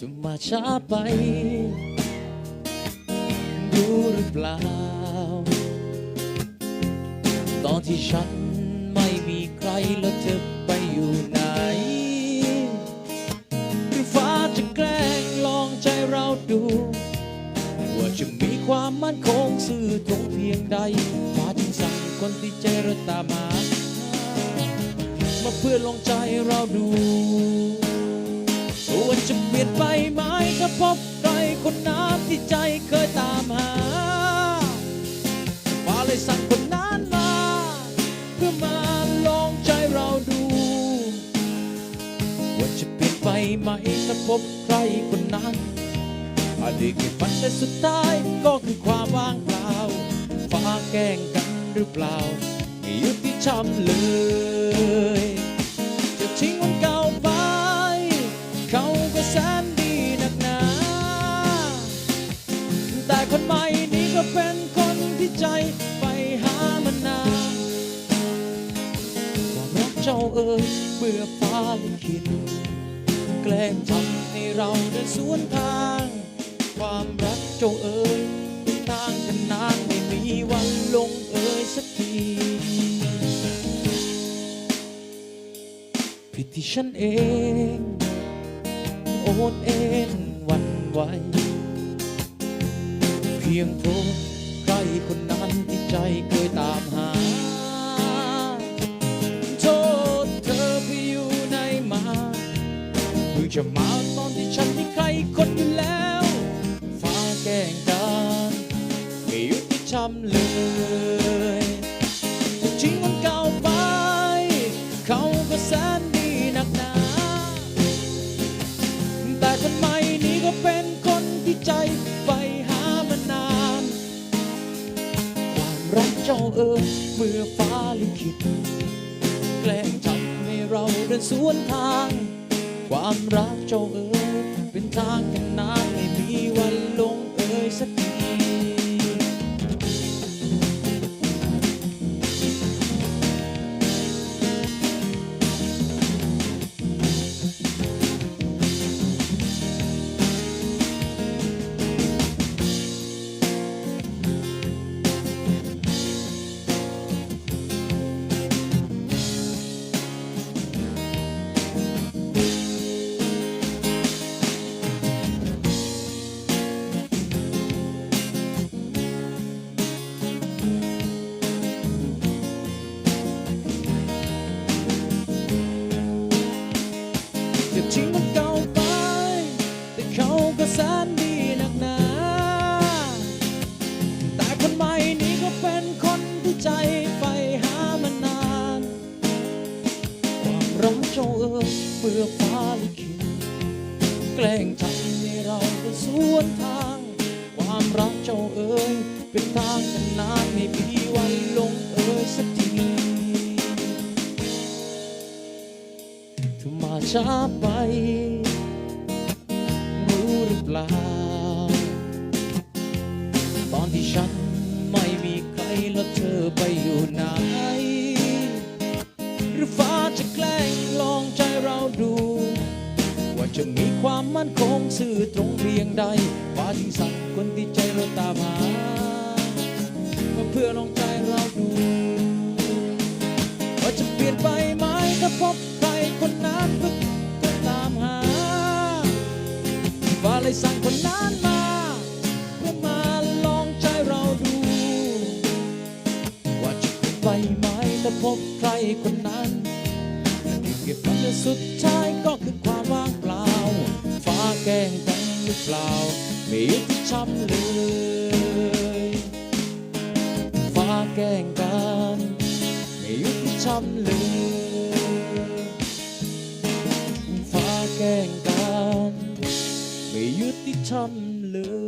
จะมาช้าไป รู้หรือเปล่า ตอนที่ฉันไม่มีใครแล้วเธอไปอยู่ไหนหรือฟ้าจะแกล้งลองใจเราดู ว่าจะมีความมั่นคงซื่อตรงเพียงใดฟ้าจึงสั่งคนที่ใจเราตามมา มาเพื่อลองใจเราดู ว่าจะเปลี่ยนไปไหมถ้าพบใครคนนั้นที่ใจเคยตามหาฟ้าเลยสั่งคนนั้นมา เพื่อมาลองใจเราดูว่าจะเปลี่ยนไปไหมถ้าพบใครคนนั้นอดีตเก็บฝันแต่สุดท้ายก็คือความว่างเปล่าฟ้าแกล้งกันหรือเปล่าไม่ยุติธรรมเลยจะทิ้งคน เจ้าเอ่ยเมื่อฟ้าลิขิตแกล้งทำให้เราเดินสวนทาง ความรักเจ้าเอ่ยเป็นทางกันนานไม่มีวันลงเอ่ยสักทีผิดที่ฉันเองโอนเอ็นวันไหวเพียงโทษใครคนนั้น จะมาตอนที่ฉันมีใครคนอยู่แล้วฟ้าแกล้งกันไม่ยุติธรรมเลยจะทิ้งคนเก่าไป เขาก็แสนดีนักหนา แต่คนใหม่นี้ก็เป็นคนที่ใจไปหามานาน ความรักเจ้าเอ๋ยเมื่อฟ้าลิขิตแกล้งทำให้เราเดินสวนทาง ความรักเจ้าเอ๋ยเป็นทางกันนานไม่มีวันลงเอ๋ยสักที จะทิ้งคนเก่าไป แต่เขาก็แสนดีนักหนา แต่คนใหม่นี้ก็เป็นคนที่ใจไปหามานาน ความรักเจ้าเอ๋ยเมื่อฟ้าลิขิตแกล้งทำให้เราได้สวนทาง ความรักเจ้าเอ๋ยเป็นทางกันนานไม่มี มาช้าไป รู้หรือเปล่า ตอนที่ฉันไม่มีใครแล้วเธอไปอยู่ไหน หรือฟ้าจะแกล้งลองใจเราดู ว่าจะมีความมั่นคงซื่อตรงเพียงใดฟ้าจึงสั่งคนที่ใจเราตามหาเพื่อลองใจเราดู เลยสั่งคนนั้นมา เพื่อมาลองใจเราดู ว่าจะเปลี่ยนไปไหมถ้าพบใครคนนั้นที่เก็บมันและสุดท้ายก็คือความว่างเปล่า ฟ้าแกล้งกันหรือเปล่า ไม่ยุติธรรมเลย ฟ้าแกล้งกันไม่ยุติธรรมเลย ฟ้าแกล้งกัน ไม่ยุติธรรมเลย